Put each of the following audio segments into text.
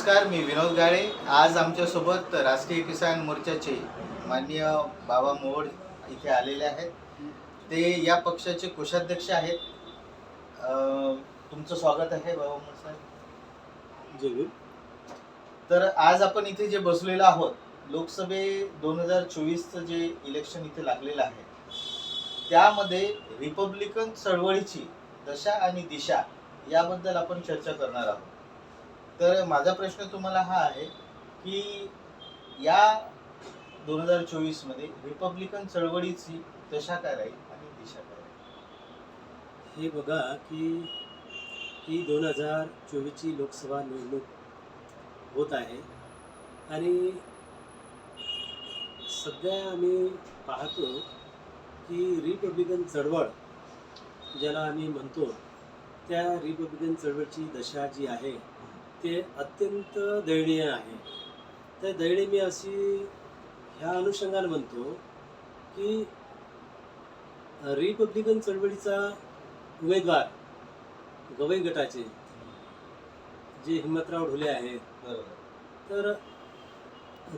नमस्कार मी विनोद गाडे. आज आमच्यासोबत राष्ट्रीय किसान मोर्चाचे माननीय बाबा मोहोड इथे आलेले आहेत. ते या पक्षाचे कोषाध्यक्ष आहेत. तुमचं स्वागत आहे बाबा मोहोड साहेब. तर आज आपण इथे जे बसलेलो आहोत लोकसभे दोन हजार चोवीसचं जे इलेक्शन इथे लागलेलं आहे त्यामध्ये रिपब्लिकन चळवळीची दशा आणि दिशा याबद्दल आपण चर्चा करणार आहोत. तर माझा प्रश्न तुम्हाला हा आहे की या दोन हजार चोवीसमध्ये रिपब्लिकन चळवळीची दशा काय राहील आणि दिशा काय राहील? हे बघा की ही दोन हजार चोवीसची लोकसभा निवडणूक होत आहे. आणि सध्या आम्ही पाहतो की रिपब्लिकन चळवळ ज्याला आम्ही म्हणतो त्या रिपब्लिकन चळवळीची दशा जी आहे ते अत्यंत दयनीय आहे. त्या दयनीय मी अशी ह्या अनुषंगाने म्हणतो की रिपब्लिकन चळवळीचा उमेदवार गवई गटाचे जे हिम्मतराव ढोले आहेत. तर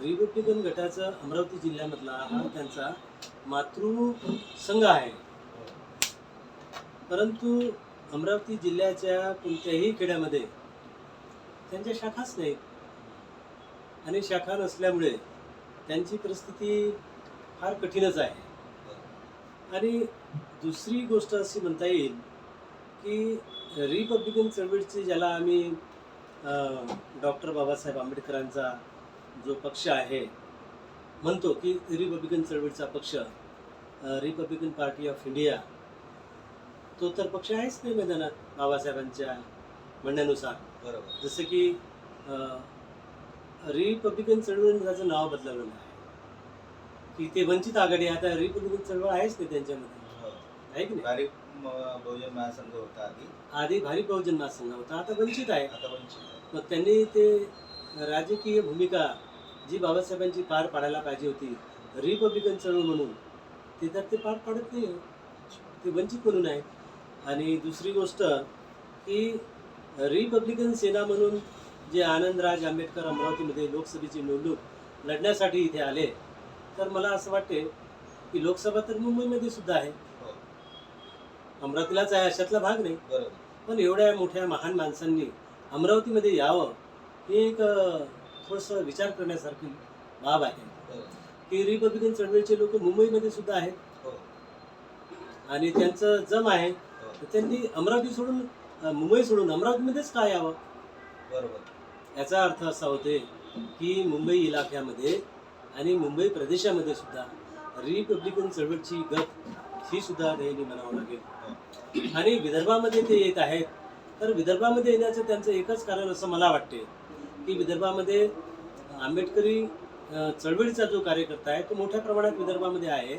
रिपब्लिकन गटाचा अमरावती जिल्ह्यामधला हा त्यांचा मातृसंघ आहे. परंतु अमरावती जिल्ह्याच्या कोणत्याही खेड्यामध्ये त्यांच्या शाखाच नाही. आणि शाखा नसल्यामुळे त्यांची परिस्थिती फार कठीणच आहे. आणि दुसरी गोष्ट अशी म्हणता येईल की रिपब्लिकन चळवळीचे ज्याला आम्ही डॉक्टर बाबासाहेब आंबेडकरांचा जो पक्ष आहे म्हणतो की रिपब्लिकन चळवळीचा पक्ष रिपब्लिकन पार्टी ऑफ इंडिया तो तर पक्ष आहेच नाही मैदानात बाबासाहेबांच्या म्हणण्यानुसार. बरोबर. जसं की रिपब्लिकन चळवळीने त्याचं नाव बदलवलेलं आहे. की ते वंचित आघाडी. आता रिपब्लिकन चळवळ आहेच नाही त्यांच्यामध्ये. हो. आहे की नाही? भारी म- बहुजन महासंघ होता आधी. आधी भारी बहुजन महासंघ होता आता वंचित आहे. आता वंचित आहे. मग त्यांनी ते राजकीय भूमिका जी बाबासाहेबांची पार पाडायला पाहिजे होती रिपब्लिकन चळवळ म्हणून ते तर ते पार पाडत नाही ते वंचित म्हणून आहे. आणि दुसरी गोष्ट की रिपब्लिकन सेना म्हणून जे आनंदराज आंबेडकर अमरावतीमध्ये लोकसभेची निवडणूक लढण्यासाठी इथे आले. तर मला असं वाटते की लोकसभा तर मुंबईमध्ये सुद्धा आहे. अमरावतीलाच आहे अशातला भाग नाही. पण एवढ्या मोठ्या महान माणसांनी अमरावतीमध्ये यावं हे एक थोडंसं विचार करण्यासारखी बाब आहे. की रिपब्लिकन चळवळीचे लोक मुंबईमध्ये सुद्धा आहेत. हो. आणि त्यांचं जम आहे. हो. त्यांनी अमरावती सोडून मुंबई सोडून अमरावतीमध्येच का यावं? बरोबर. याचा अर्थ असा होते की मुंबई इलाक्यामध्ये आणि मुंबई प्रदेशामध्ये सुद्धा रिपब्लिकन चळवळीची गत ही सुद्धा दयनीय म्हणावं लागेल. आणि विदर्भामध्ये ते येत आहेत. तर विदर्भामध्ये येण्याचं त्यांचं एकच कारण असं मला वाटते की विदर्भामध्ये आंबेडकरी चळवळीचा जो कार्यकर्ता आहे तो मोठ्या प्रमाणात विदर्भामध्ये आहे.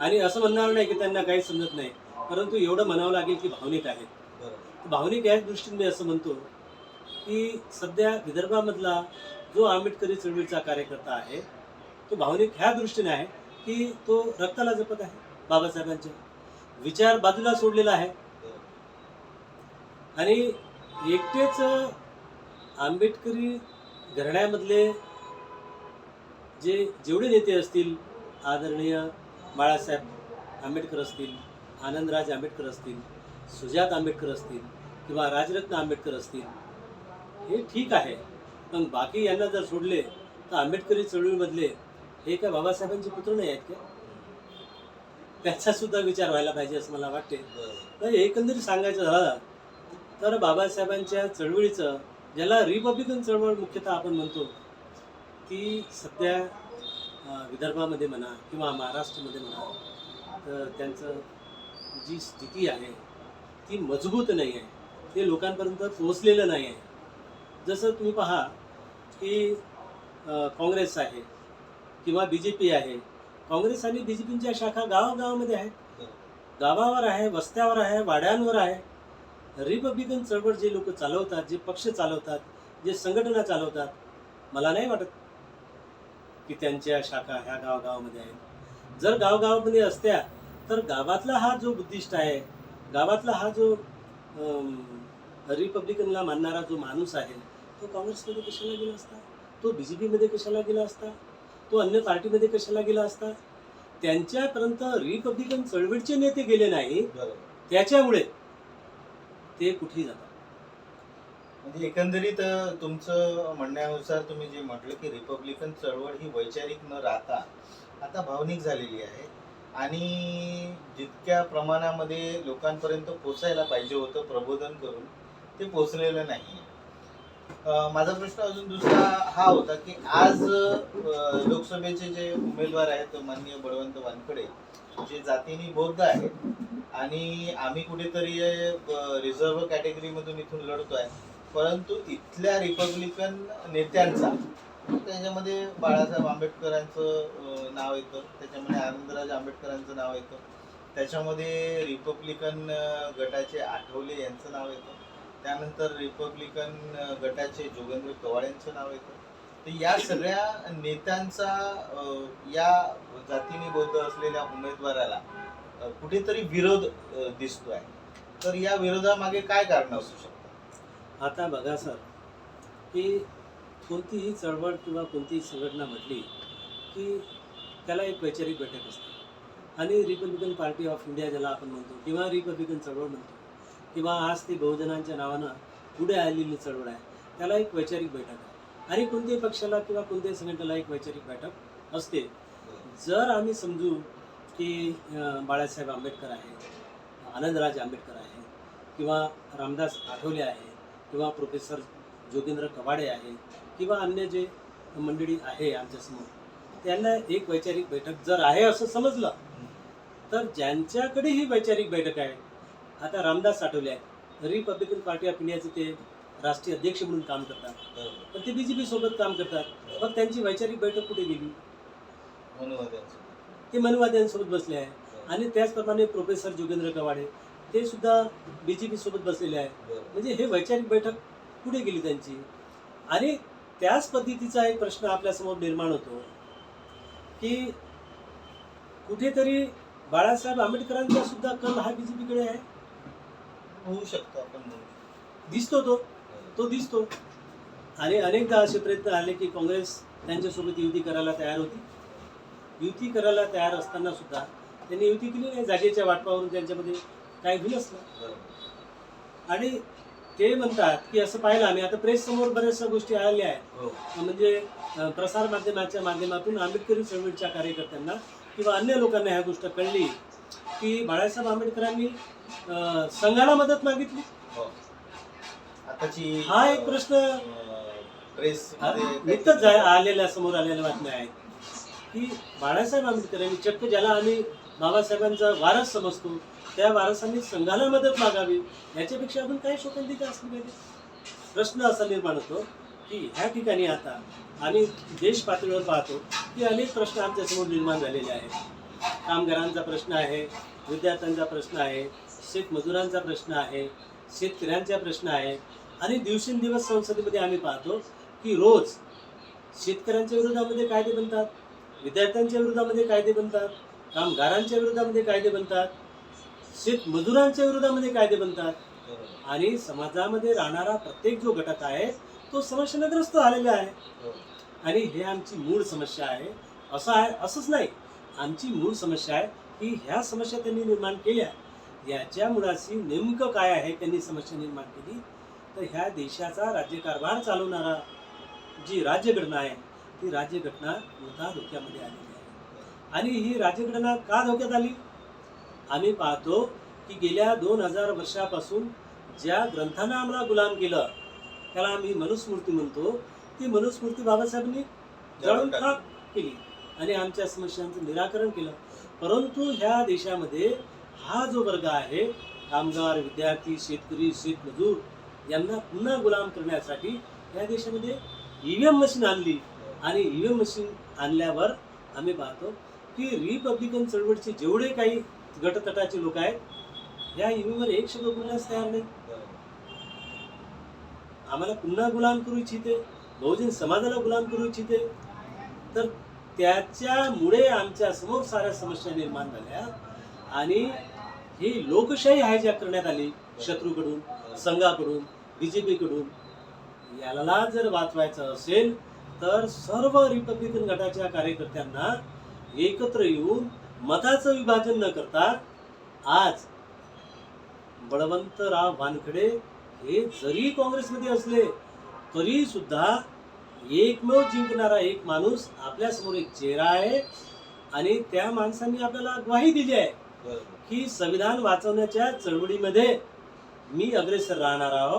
आणि असं म्हणणार नाही की त्यांना काही समजत नाही. परंतु एवढं म्हणावं लागेल की भावनिक आहेत. भावनिक याच दृष्टीने मी असं म्हणतो की सध्या विदर्भामधला जो आंबेडकरी चळवळीचा कार्यकर्ता आहे तो भावनिक ह्या दृष्टीने आहे की तो रक्ताला जपत आहे बाबासाहेबांच्या. विचार बाजूला सोडलेला आहे. आणि एकटेच आंबेडकरी घराण्यामधले जे जेवढे नेते असतील आदरणीय बाळासाहेब आंबेडकर असतील आनंदराज आंबेडकर असतील सुजात आंबेडकर असतील किंवा राजरत्न आंबेडकर असतील हे ठीक आहे. पण बाकी यांना जर सोडले तर आंबेडकरी चळवळीमधले हे काय बाबासाहेबांचे पुत्र नाही आहेत का? त्याचा सुद्धा विचार व्हायला पाहिजे असं मला वाटते. तर एकंदरीत सांगायचं झालं तर बाबासाहेबांच्या चळवळीचं ज्याला रिपब्लिकन चळवळ मुख्यतः आपण म्हणतो ती सध्या विदर्भामध्ये म्हणा किंवा महाराष्ट्रामध्ये म्हणा तर त्यांचं जी स्थिती आहे ती मजबूत नाही आहे ते लोकांपर्यंत पोहोचलेलं नाही आहे. जसं तुम्ही पहा की काँग्रेस आहे किंवा बी जे पी आहे. काँग्रेस आणि बी जे पीच्या शाखा गावागावामध्ये आहेत. गावावर आहे वस्त्यावर आहे वाड्यांवर आहे. रिपब्लिकन चळवळ जे लोक चालवतात जे पक्ष चालवतात जे संघटना चालवतात मला नाही वाटत की त्यांच्या शाखा ह्या गावागावामध्ये आहेत. जर गावगावामध्ये असत्या तर गावातला हा जो बुद्धिस्ट आहे गावातला हा जो रिपब्लिकनला मानणारा जो माणूस आहे तो काँग्रेसमध्ये कशाला गेला असता? तो बी जे पीमध्ये कशाला गेला असता? तो अन्य पार्टीमध्ये कशाला गेला असता? त्यांच्यापर्यंत रिपब्लिकन चळवळीचे नेते गेले नाही. त्याच्यामुळे ते कुठेही जातात. म्हणजे एकंदरीत तुमचं म्हणण्यानुसार तुम्ही जे म्हटलं की रिपब्लिकन चळवळ ही वैचारिक न राहता आता भावनिक झालेली आहे. आणि जितक्या प्रमाणामध्ये लोकांपर्यंत पोचायला पाहिजे होतं प्रबोधन करून ते पोचलेलं नाही माझा प्रश्न अजून दुसरा हा होता की आज लोकसभेचे जे उमेदवार आहेत माननीय बळवंत वानखडे जे जातीने बौद्ध आहेत आणि आम्ही कुठेतरी रिझर्व्ह कॅटेगरीमधून इथून लढतो आहे परंतु इथल्या रिपब्लिकन नेत्यांचा त्याच्यामध्ये बाळासाहेब आंबेडकरांचं नाव येतं. त्याच्यामध्ये आनंदराज आंबेडकरांचं नाव येतं. त्याच्यामध्ये रिपब्लिकन गटाचे आठवले यांचं नाव येतं. त्यानंतर रिपब्लिकन गटाचे जोगेंद्र कवाड यांचं नाव येतं. तर या सगळ्या नेत्यांचा या जातीने बौद्ध असलेल्या उमेदवाराला कुठेतरी विरोध दिसतो दिसतोय. तर या विरोधामागे काय कारण असू शकतं आता बघा सर की कोणतीही चळवळ किंवा कोणतीही संघटना म्हटली की त्याला एक वैचारिक बैठक असते. आणि रिपब्लिकन पार्टी ऑफ इंडिया ज्याला आपण म्हणतो किंवा रिपब्लिकन चळवळ म्हणतो किंवा आज ती बहुजनांच्या नावानं पुढे आलेली चळवळ आहे त्याला एक वैचारिक बैठक आहे. आणि कोणत्याही पक्षाला किंवा कोणत्याही संघटनेला एक वैचारिक बैठक असते. जर आम्ही समजू की बाळासाहेब आंबेडकर आहे आनंदराज आंबेडकर आहे किंवा रामदास आठवले आहे किंवा प्रोफेसर जोगेंद्र कवाडे आहेत किंवा अन्य जे मंडळी आहे आमच्यासमोर त्यांना एक वैचारिक बैठक जर आहे असं समजलं तर ज्यांच्याकडे ही वैचारिक बैठक आहे आता रामदास आठवले आहे रिपब्लिकन पार्टी ऑफ इंडियाचे ते राष्ट्रीय अध्यक्ष म्हणून काम करतात. पण ते बी जे पी सोबत काम करतात. मग त्यांची वैचारिक बैठक कुठे गेली. ते मनवाद्यांसोबत बसले आहे. आणि त्याचप्रमाणे प्रोफेसर जोगेंद्र कवाडे ते सुद्धा बी जे पी सोबत बसलेले आहे. म्हणजे हे वैचारिक बैठक कुठे गेली त्यांची? आणि त्याच पद्धतीचा एक प्रश्न आपल्यासमोर निर्माण होतो की कुठेतरी बाळासाहेब आंबेडकरांचा सुद्धा कल हा बीजेपीकडे आहे? होऊ शकतो आपण. दिसतो तो. तो दिसतो. आणि अनेकदा असे प्रयत्न आले की काँग्रेस त्यांच्यासोबत युती करायला तयार होती. युती करायला तयार असताना सुद्धा त्यांनी युती केली नाही. जागेच्या वाटपावरून त्यांच्यामध्ये काही होईल बरोबर. आणि ते म्हणतात की असं पाहिलं आम्ही आता प्रेस समोर बऱ्याचशा गोष्टी आलेल्या आहेत हो. म्हणजे प्रसार माध्यमाच्या माध्यमातून आंबेडकरी चळवळीच्या कार्यकर्त्यांना किंवा अन्य लोकांना ह्या गोष्ट कळली की बाळासाहेब आंबेडकरांनी संघाला मदत मागितली हो. आताची हा एक प्रश्न प्रेस आलेल्या समोर आलेल्या बातम्या आहेत की बाळासाहेब आंबेडकर यांनी चक्क ज्याला आम्ही बाबासाहेबांचा वारस समजतो त्या वारसांनी संघाला मदत मागावी याच्यापेक्षा अजून काय शोकांतिका असली पाहिजे? प्रश्न असा निर्माण होतो की ह्या ठिकाणी आता आम्ही देश पातळीवर पाहतो की अनेक प्रश्न आमच्यासमोर निर्माण झालेले आहेत. कामगारांचा प्रश्न आहे विद्यार्थ्यांचा प्रश्न आहे शेतमजुरांचा प्रश्न आहे शेतकऱ्यांचा प्रश्न आहे. आणि दिवसेंदिवस संसदेमध्ये आम्ही पाहतो की रोज शेतकऱ्यांच्या विरोधामध्ये कायदे बनतात विद्यार्थ्यांच्या विरोधामध्ये कायदे बनतात कामगारांच्या विरोधामध्ये कायदे बनतात. शेतमजुरांच्या विरोधामध्ये कायदे बनतात. आणि समाजामध्ये राहणारा प्रत्येक जो घटक आहे तो समस्याग्रस्त झालेला आहे. हो. आणि हे आमची मूळ समस्या आहे. असं आहे असंच नाही. आमची मूळ समस्या आहे की ह्या समस्या त्यांनी निर्माण केल्या. याच्या मुळाशी नेमकं काय आहे त्यांनी समस्या निर्माण केली? तर ह्या देशाचा राज्यकारभार चालवणारा जी राज्यघटना आहे ती राज्यघटना मुद्दा धोक्यामध्ये आलेली आहे. आणि ही राज्यघटना का धोक्यात आली? आम्ही पाहतो की गेल्या दोन हजार वर्षापासून ज्या ग्रंथांना आम्हाला गुलाम केलं त्याला आम्ही मनुस्मृती म्हणतो. ती मनुस्मृती बाबासाहेबांनी जळून खाक केली आणि आमच्या समस्यांचं निराकरण केलं. परंतु ह्या देशामध्ये हा जो वर्ग आहे कामगार विद्यार्थी शेतकरी शेतमजूर यांना पुन्हा गुलाम करण्यासाठी या देशामध्ये ईव्हीएम मशीन आणली. आणि ईव्हीएम मशीन आणल्यावर आम्ही पाहतो की रिपब्लिकन चळवळीचे जेवढे काही गटतटाचे लोक आहेत. या ईव्हीएमवर एक शब्द बोलण्यास तयार नाही आम्हाला पुन्हा गुलाम करू इच्छिते. बहुजन समाजाला गुलाम करू इच्छिते. तर त्याच्यामुळे आमच्यासमोर साऱ्या समस्या निर्माण झाल्या. आणि ही लोकशाही हायजॅक करण्यात आली शत्रूकडून संघाकडून बीजेपीकडून याला जर वाचवायचं असेल तर सर्व रिपब्लिकन गटाच्या कार्यकर्त्यांना एकत्र येऊन मताचं विभाजन न करता आज बळवंतराव वानखडे हे जरी काँग्रेसमध्ये असले तरी सुद्धा एकमेव जिंकणारा एक माणूस आपल्यासमोर एक चेहरा आहे आणि त्या माणसांनी आपल्याला ग्वाही दिली आहे. की संविधान वाचवण्याच्या चळवळीमध्ये मी अग्रेसर राहणार आहो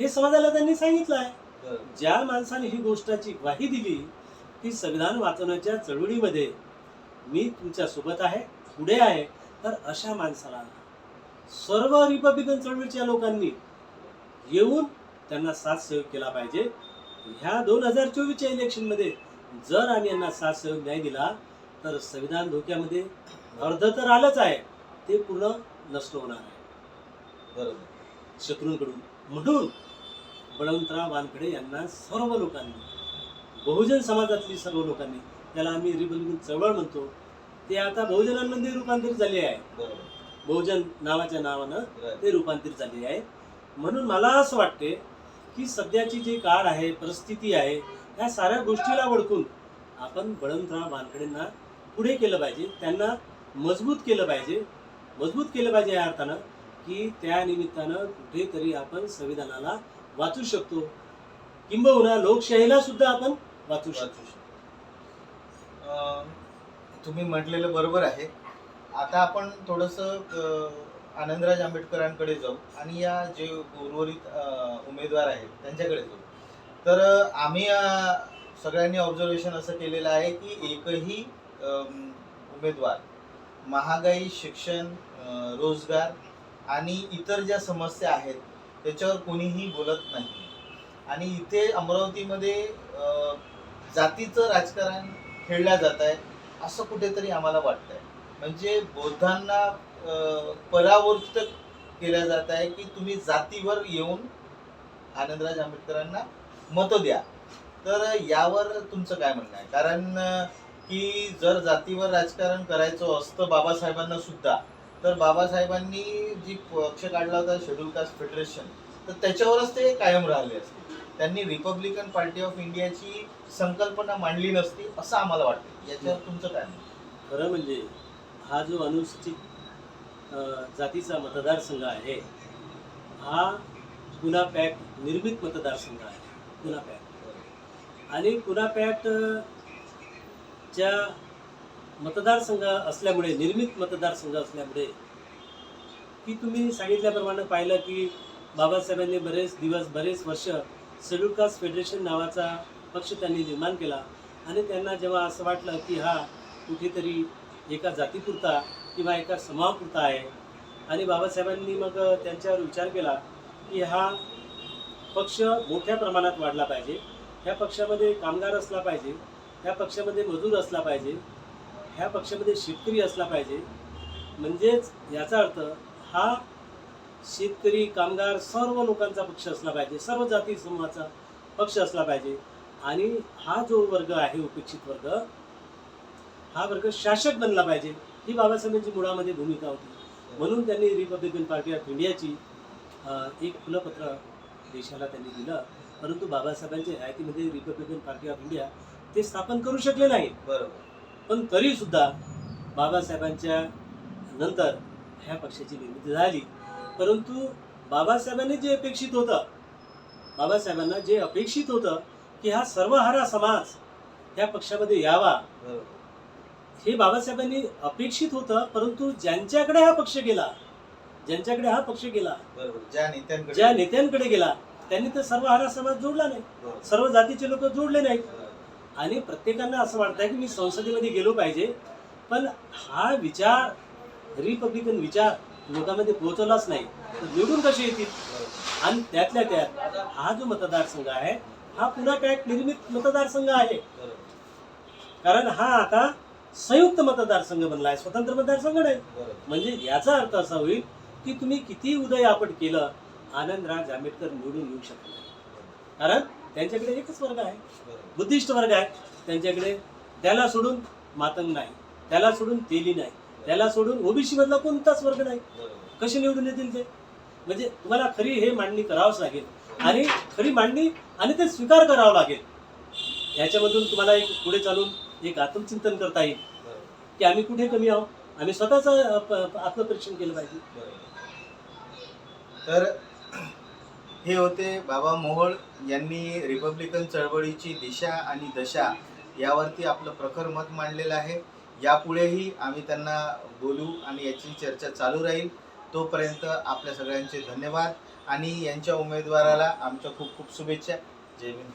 हे समाजाला त्यांनी सांगितलं आहे. ज्या माणसाने ही गोष्टाची ग्वाही दिली की संविधान वाचवण्याच्या चळवळीमध्ये मी तुमच्यासोबत आहे पुढे आहे तर अशा माणसाला सर्व रिपब्लिकन चळवळीच्या लोकांनी येऊन त्यांना साथ सहयोग केला पाहिजे. ह्या दोन हजार चोवीसच्या इलेक्शनमध्ये जर आम्ही यांना साथ सहयोग नाही दिला तर संविधान धोक्यामध्ये अर्ध तर आलंच आहे ते पूर्ण नष्ट होणार आहे. बरोबर. शत्रूंकडून म्हणून बळवंतराव वानखडे यांना सर्व लोकांनी बहुजन समाजातली सर्व लोकांनी त्याला आम्ही रिपब्लिकन चळवळ म्हणतो ते आता बहुजनांमध्ये रूपांतरित झाले आहे. बहुजन नावाच्या नावानं. ते रूपांतरित झाले आहे. म्हणून मला असं वाटते की सध्याची जी काळ आहे परिस्थिती आहे या साऱ्या गोष्टीला ओळखून आपण बळवंतराव वानखडेंना पुढे केलं पाहिजे त्यांना मजबूत केलं पाहिजे मजबूत केलं पाहिजे या अर्थानं की त्या निमित्तानं कुठेतरी आपण संविधानाला वाचू शकतो. किंबहुना लोकशाहीला सुद्धा आपण वाचू शकतो. तुम्ही म्हटलेलं बरोबर आहे. आता आपण थोडंसं आनंदराज आंबेडकरांकडे जाऊ आणि या जे उर्वरित उमेदवार आहेत त्यांच्याकडे जाऊ. तर आम्ही सगळ्यांनी ऑब्झर्वेशन असं केलेलं आहे की एकही उमेदवार महागाई शिक्षण रोजगार आणि इतर ज्या समस्या आहेत त्याच्यावर कोणीही बोलत नाही. आणि इथे अमरावतीमध्ये जातीचं राजकारण खेळल्या जात आहे असं कुठेतरी आम्हाला वाटतंय. म्हणजे बौद्धांना परावर्तित परावृत्त केल्या जात आहे की तुम्ही जातीवर येऊन आनंदराज आंबेडकरांना मतं द्या. तर यावर तुमचं काय म्हणणं आहे? कारण की जर जातीवर राजकारण करायचं असतं बाबासाहेबांना सुद्धा तर बाबासाहेबांनी जी पक्ष काढला होता शेड्यूल कास्ट फेडरेशन तर त्याच्यावरच ते कायम राहिले असते. त्यांनी रिपब्लिकन पार्टी ऑफ इंडियाची संकल्पना मांडली नसती असं आम्हाला वाटतं याच्यावर तुमचं काय आहे? खरं म्हणजे हा जो अनुसूचित जातीचा मतदारसंघ आहे हा पुना पॅक निर्मित मतदारसंघ आहे पुना पॅक आणि पुना पॅटच्या च्या मतदारसंघ असल्यामुळे निर्मित मतदारसंघ असल्यामुळे की तुम्ही सांगितल्याप्रमाणे पाहिलं की बाबासाहेबांनी बरेच दिवस बरेच वर्ष शेड्यूल कास्ट फेडरेशन नावाचा पक्ष त्यांनी निर्माण केला. आणि त्यांना जेव्हा असं वाटलं की हा कुठेतरी एका जातीपुरता किंवा एका समाजापुरता आहे. आणि बाबासाहेबांनी मग त्यांच्यावर विचार केला की हा पक्ष मोठ्या प्रमाणात वाढला पाहिजे. ह्या पक्षामध्ये कामगार असला पाहिजे. ह्या पक्षामध्ये मजूर असला पाहिजे. ह्या पक्षामध्ये शेतकरी असला पाहिजे. म्हणजेच याचा अर्थ हा शेतकरी कामगार सर्व लोकांचा पक्ष असला पाहिजे सर्व जाती समूहाचा पक्ष असला पाहिजे. आणि हा जो वर्ग आहे उपेक्षित वर्ग हा वर्ग शासक बनला पाहिजे. ही बाबासाहेबांची मुळामध्ये भूमिका होती. म्हणून त्यांनी रिपब्लिकन पार्टी ऑफ इंडियाची एक खुलं पत्र देशाला त्यांनी दिलं. परंतु बाबासाहेबांच्या हयातीमध्ये रिपब्लिकन पार्टी ऑफ इंडिया ते स्थापन करू शकले नाही. बरोबर. पण तरी सुद्धा बाबासाहेबांच्या नंतर ह्या पक्षाची निर्मिती झाली. परंतु बाबासाहेबांनी जे अपेक्षित होतं बाबासाहेबांना जे अपेक्षित होतं की हा सर्वहारा समाज ह्या पक्षामध्ये यावा हे बाबासाहेबांनी अपेक्षित होतं परंतु ज्यांच्याकडे हा पक्ष गेला ज्यांच्याकडे हा पक्ष गेला बरोबर ज्या नेत्यांकडे ज्या नेत्यांकडे गेला त्यांनी तर सर्वहारा समाज जोडला नाही. सर्व जातीचे लोक जोडले नाहीत. आणि प्रत्येकांना असं वाटतंय की मी संसदेमध्ये गेलो पाहिजे पण हा विचार रिपब्लिकन विचार लोकांमध्ये पोहोचवलाच नाही तर निवडून कसे येतील आणि त्यातल्या त्यात हा जो मतदारसंघ आहे हा पुन्हा काय निर्मित मतदारसंघ आहे बरोबर. कारण हा आता संयुक्त मतदारसंघ बनला आहे स्वतंत्र मतदारसंघ नाही बरोबर. म्हणजे याचा अर्थ असा होईल की तुम्ही किती उदय आपण केलं आनंदराज आंबेडकर निवडून येऊ शकत नाही कारण त्यांच्याकडे एकच वर्ग आहे बरोबर. बुद्धिस्ट वर्ग आहे त्यांच्याकडे त्याला सोडून मातंग नाही त्याला सोडून तेली नाही त्याला सोडून ओबीसी मधला कोणताच वर्ग नाही. कसे निवडून येतील ते? म्हणजे तुम्हाला खरी हे मांडणी करावंच लागेल. आणि खरी मांडणी आणि ते स्वीकार करावं लागेल. याच्यामधून तुम्हाला एक पुढे चालून एक आत्मचिंतन करता येईल. की आम्ही कुठे कमी आहोत? आम्ही स्वतःच आत्मपरीक्षण केलं पाहिजे. तर हे होते बाबा मोहोळ यांनी रिपब्लिकन चळवळीची दिशा आणि दशा यावरती आपलं प्रखर मत मांडलेलं आहे. यापुढेही आम्ही त्यांना बोलू आणि याची चर्चा चालू राहील. तोपर्यंत आपल्या सगळ्यांचे धन्यवाद आणि यांच्या उमेदवाराला आमच्या खूप खूप शुभेच्छा. जय भीम